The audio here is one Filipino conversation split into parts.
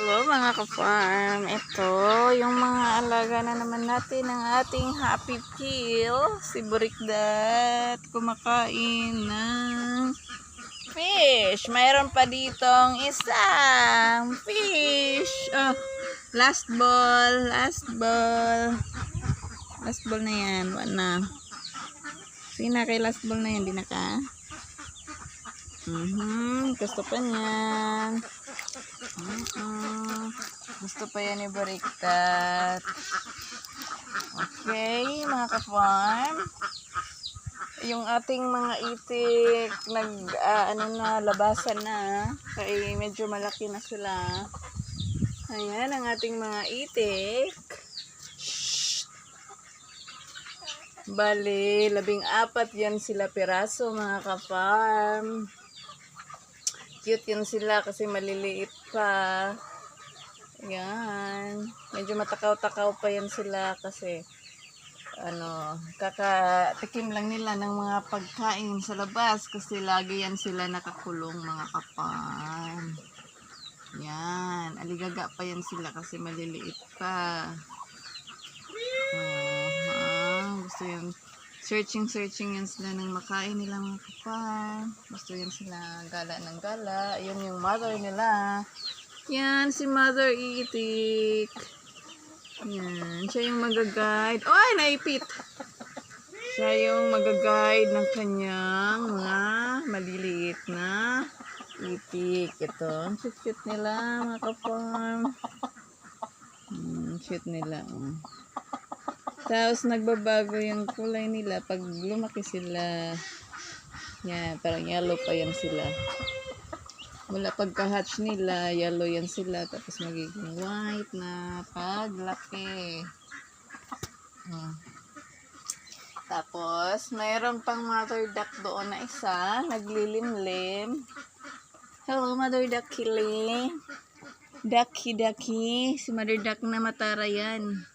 Hello mga ka-farm. Ito, yung mga alaga na naman natin ng ating happy kill. Si Burikdat kumakain ng fish. Mayroon pa ditong isang fish. Oh, last ball, last ball. Last ball na yan. Wala na. Sige kay last ball na yan. Di na ka? Mhm, gusto pa niyan. Gusto pa yan ni Barikat. Okay, mga ka-farm. Yung ating mga itik, nag, ah, ano na, labasan na. Kaya medyo malaki na sila. Ayan, ang ating mga itik. Bali, labing apat yan sila piraso, mga ka-farm. Cute yun sila kasi maliliit pa. Yan. Medyo matakaw-takaw pa yan sila kasi ano, kakatikim lang nila ng mga pagkain sa labas kasi lagi yan sila nakakulong mga kapan. Yan. Aligaga pa yan sila kasi maliliit pa. Oh, gusto yan searching searching yan sila ng makain nila mga kapan. Gusto yan sila gala ng gala. Yun yung mother nila. Yan si Mother Itik. Yan. Siya yung magaguide. Ay, naipit! Siya yung magaguide ng kanyang mga maliliit na itik. Ito. Ang cute-cute nila mga kapan. Hmm, cute nila. Oh. Tapos nagbabago yung kulay nila pag lumaki sila. Yan, parang yellow pa yan sila. Mula pagka-hatch nila, yellow yan sila. Tapos magiging white na paglaki. Hmm. Tapos, mayroon pang mother duck doon na isa, naglilimlim. Hello, mother duck killing. Ducky, ducky. Si mother duck na matara yan.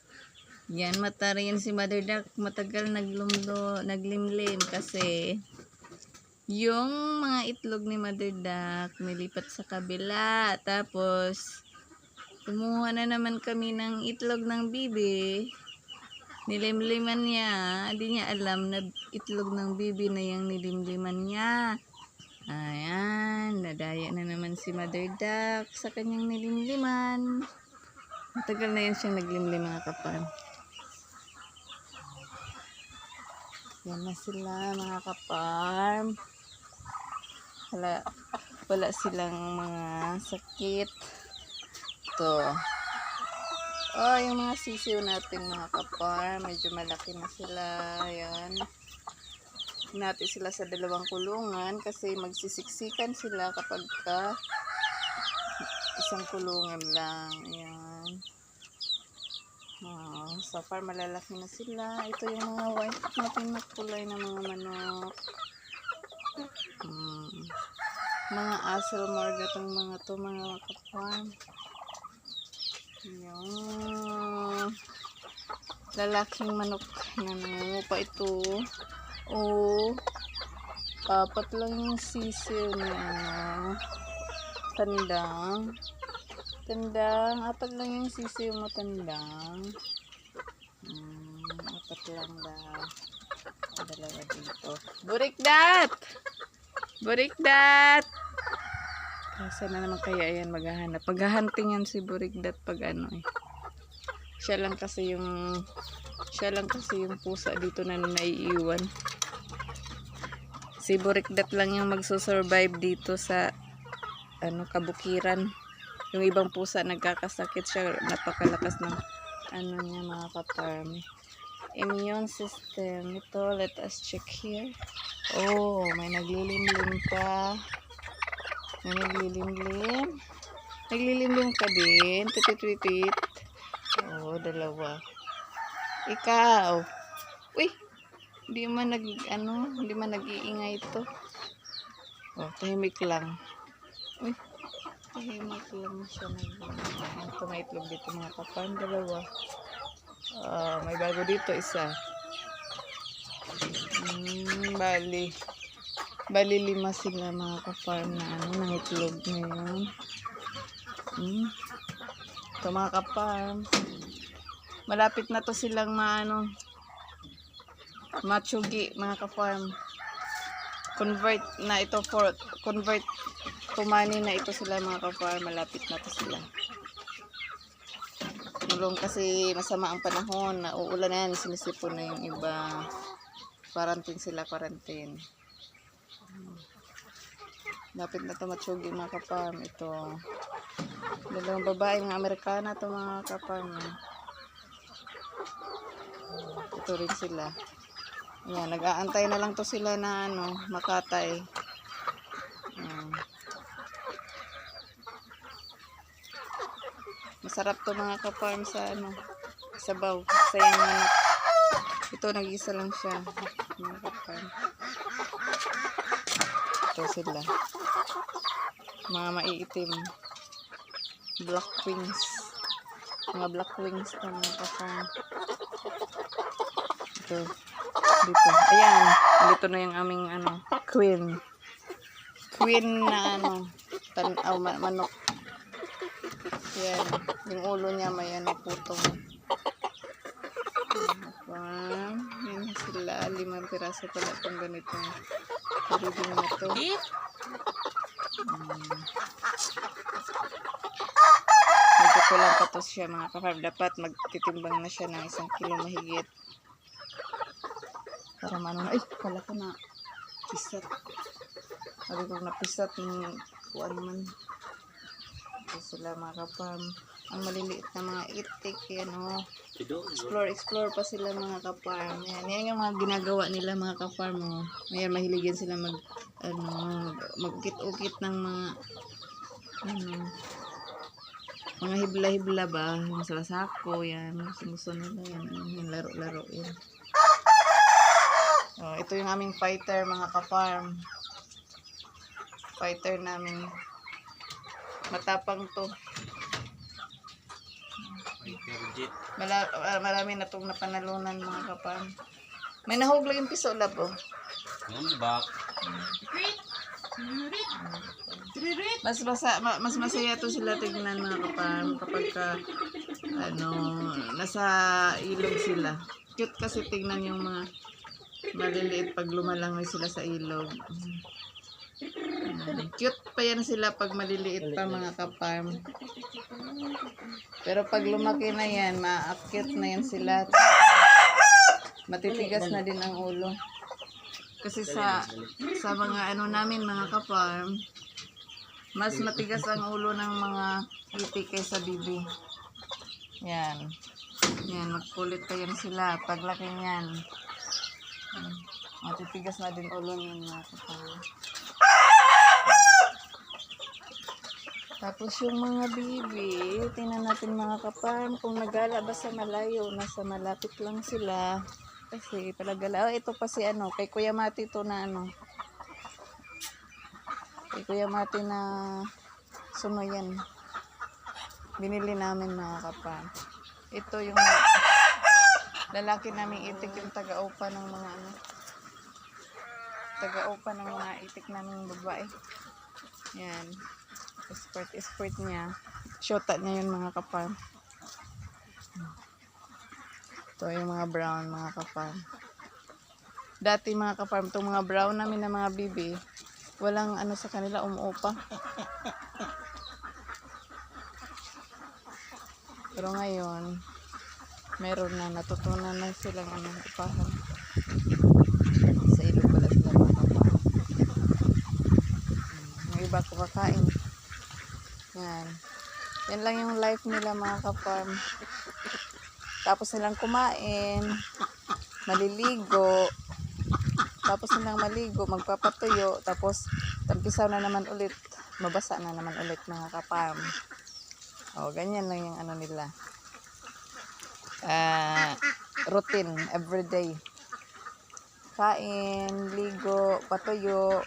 Yan, matara yan si mother duck. Matagal naglumdo, naglimlim kasi yung mga itlog ni mother duck nilipat sa kabila. Tapos, kumuha na naman kami ng itlog ng bibi. Nilimliman niya. Hindi niya alam na itlog ng bibi na yung nilimliman niya. Ayan, nadaya na naman si mother duck sa kanyang nilimliman. Matagal na yan siyang naglimlim mga kapan. Yan na sila mga kaparm. Wala, wala silang mga sakit. Ito. Oh, yung mga sisiw natin mga kaparm. Medyo malaki na sila. Ayan. Natin sila sa dalawang kulungan kasi magsisiksikan sila kapag ka isang kulungan lang. Ayan. Oh, so far malalaki na sila. Ito yung mga white natin na kulay ng mga manok. Hmm. Mga Aselmore gatong mga to mga kapan. Yan. Lalaking manok na nangungupa ito. Oh. Apat lang yung sisiw niya. Tandang. Tandang. Apat lang yung sisiw mo, tandang. Hmm, apat lang daw. Dalawa dito. Burikdat! Burikdat! Kasa na naman kaya yan maghahanap. Maghahunting yan si Burikdat pag ano eh. Siya lang kasi yung siya lang kasi yung pusa dito na naiiwan. Si Burikdat lang yung magsusurvive dito sa ano kabukiran. Yung ibang pusa nagkakasakit siya, napakalakas ng ano niya mga kaparm. Immune system. Ito, let us check here. Oh, may naglilimlim pa. May naglilimlim. Naglilimlim ka din. Tititwitit. Oh, dalawa. Ikaw. Uy, di man nag, ano, di man nag-iingay ito. Oh, tahimik lang. Uy, tahimik lang siya nag Ito may itlog dito mga kapan. Dalawa. Ah, may bago dito isa. Hmm, bali. Bali lima sila mga ka-farm na ano, ng itlog ngayon. Hmm. Ito mga kaparm. Malapit na to silang maano, matsugi mga kaparm. Convert na ito for, convert to money na ito sila mga kaparm. Malapit na to sila. Mulong kasi masama ang panahon, nauulan na yan, sinisipon na yung iba. Quarantine sila, quarantine. Lapit na ito matsugi mga kaparm. Ito. Dalawang babae, mga Amerikana to mga kaparm. Ito rin sila. Ayan, nag-aantay na lang to sila na ano, makatay. Masarap to mga kaparm sa ano, sabaw, sayang manok. Ito, nag-isa lang siya. Mga kaparm. Ito sila. Mga maiitim. Black wings. Mga black wings to mga kaparm. Ito. Dito. Ayan. Dito na yung aming ano, queen. Queen na ano, tan oh, ma- manok. Yan. Yung ulo niya may ano, putong. Ayan. Yan sila. Limang piraso pala itong ganito. Reading na to. Hmm. Magkukulang pa to siya mga kafarm. Dapat magtitimbang na siya ng isang kilo mahigit. Para maano na. Ay, kala ko na pisat. Sabi ko napisat yung kuwan naman. Ito sila mga kafarm. Ang maliliit na mga itik, yan o. Explore, explore pa sila mga kafarm. Yan, yan yung mga ginagawa nila mga kafarm. Oh. Ayan, mahilig yan sila mag, ano, mag-ukit-ukit ng mga, ano, mga hibla-hibla ba? Yung sa sako, yan. Gusto nila yan. Yung laro-laro yan. Oh, ito yung aming fighter mga ka-farm. Fighter namin. Matapang to. Mala, ah, marami na itong napanalunan mga ka-farm. May nahog lang yung piso lab oh. Mas masa, ma- mas masaya to sila tignan mga kaparm kapag ka, ano, nasa ilog sila. Cute kasi tignan yung mga maliliit pag lumalangoy sila sa ilog. Cute pa yan sila pag maliliit pa mga kaparm. Pero pag lumaki na yan, ma-cute na yan sila. Matitigas na din ang ulo. Kasi sa sa mga ano namin mga kaparm, mas matigas ang ulo ng mga itik kaysa bibi. Yan. Yan, magkulit pa yan sila. Paglaki niyan. Yan. Matitigas na din ulo niyan mga kaparm. Tapos yung mga bibi, tingnan natin mga kaparm kung nagala ba sa malayo, nasa malapit lang sila. Kasi palagala, oh, ito pa si ano, kay Kuya Mati to na ano. Kay Kuya Mati na sunoyan. Binili namin mga kaparm. Ito yung lalaki namin itik yung taga-upa ng mga ano. Taga-upa ng mga itik namin babae. Yan. Sport, sport niya. Shota niya yun mga kaparm. Ito yung mga brown mga kaparm. Dati mga kaparm, itong mga brown namin na mga bibi, walang ano sa kanila, umuupa. Pero ngayon, meron na, natutunan na silang ano, upahan. Sa ilog pala sila mga kaparm. Yung iba kumakain. Yan. Yan lang yung life nila mga ka-farm. Tapos nilang kumain, maliligo, tapos nilang maligo, magpapatuyo, tapos tampisaw na naman ulit, mabasa na naman ulit mga ka-farm. O, ganyan lang yung ano nila. Ah, routine, everyday. Kain, ligo, patuyo,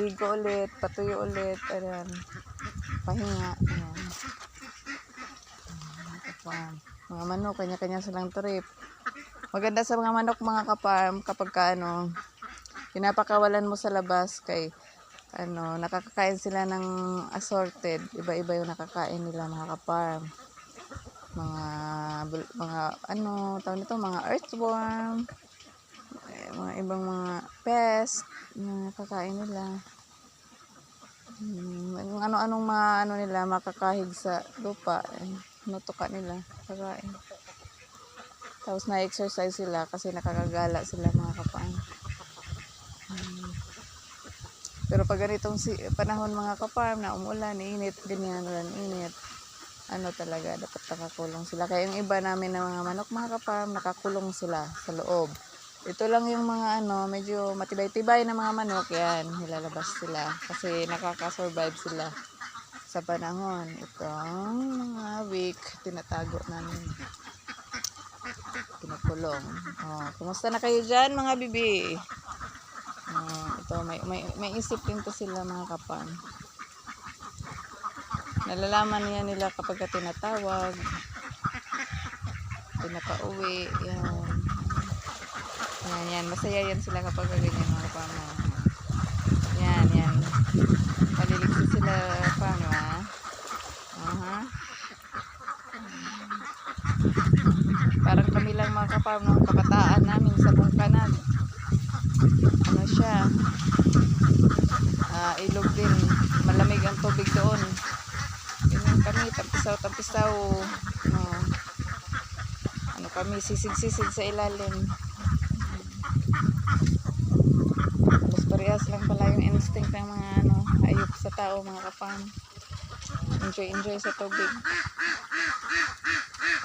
ligo ulit, patuyo ulit, ayan pahinga. Ayan. Kaparm. Mga manok, kanya-kanya silang trip. Maganda sa mga manok, mga kaparm, kapag ka, ano, pinapakawalan mo sa labas kay, ano, nakakakain sila ng assorted. Iba-iba yung nakakain nila, mga kaparm. mga mga ano tawag nito mga earthworm mga ibang mga pest na kakain nila Hmm, ano-anong mga ano nila makakahig sa lupa eh, nutuka nila kakain tapos na-exercise sila kasi nakakagala sila mga kapaan Hmm. pero pag ganitong si panahon mga kaparm na umulan init ganyan ulan init ano talaga dapat nakakulong sila. Kaya yung iba namin na mga manok mga kaparm nakakulong sila sa loob ito lang yung mga ano medyo matibay-tibay na mga manok yan. Nilalabas sila kasi nakaka-survive sila sa panahon. Itong mga week tinatago namin pinakulong. Oh, kumusta na kayo dyan mga bibi? Oh, ito may, may, may isip din to sila mga kapan. Nalalaman niya nila kapag ka tinatawag. Pinapauwi yan yan yan. Masaya yan sila kapag ka ganyan mga kapano yan yan. Maliligsi sila paano ha aha. Parang kami lang mga kapam ng kabataan namin sa Bungkanan ano siya? Ah ilog din. Malamig ang tubig doon. Ganyan kami tampisaw tampisaw. No. ano kami sisig sisig sa ilalim halos parehas lang pala yung instinct ng mga ano hayop sa tao mga kapam enjoy enjoy sa tubig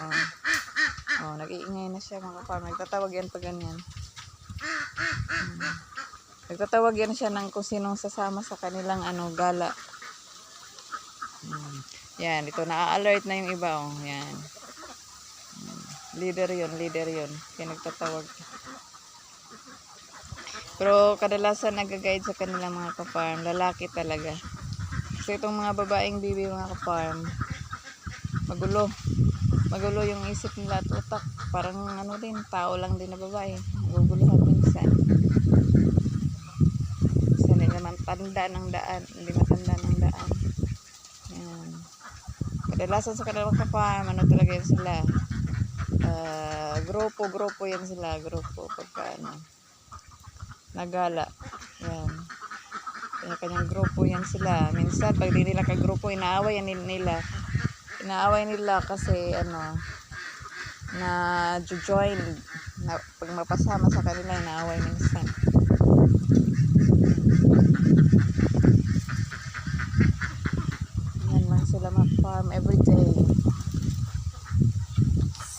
oh. Oh, nag-iingay na siya mga kapam. Nagtatawag yan pag ganyan. Hmm. Nagtatawag yan siya ng kung sinong sasama sa kanilang ano, gala. Hmm. Yan, ito na-alert na yung iba. Oh. Yan. Hmm. Leader yun, leader yun. Kaya nagtatawag. Pero kadalasan nag-guide sa kanilang mga kaparm. Lalaki talaga. Kasi itong mga babaeng bibi mga kaparm, magulo magulo yung isip nila at utak. Parang ano din, tao lang din na babae. Naguguluhan minsan. Minsan hindi naman tanda ng daan. Hindi matanda ng daan. Yan. Kadalasan sa kanilang kapam, ano talaga yan sila. Ah, grupo, grupo yan sila. Grupo, pagka ano. Nagala. Yan. Kaya kanyang grupo yan sila. Minsan, pag di nila kagrupo, inaaway nila inaaway nila kasi ano na join na pag mapasama sa kanila inaaway minsan yan lang sila mag-farm every day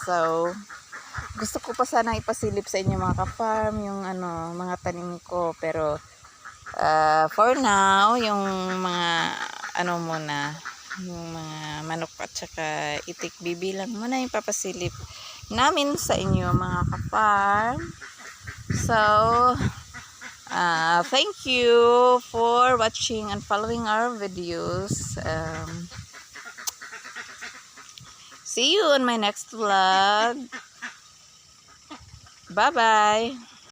so gusto ko pa sana ipasilip sa inyo mga ka-farm yung ano mga tanim ko. Pero uh, for now yung mga ano muna yung mga manok at saka itik bibilang muna yung papasilip namin sa inyo mga ka-farm. So uh, thank you for watching and following our videos. Um, see you on my next vlog Bye-bye.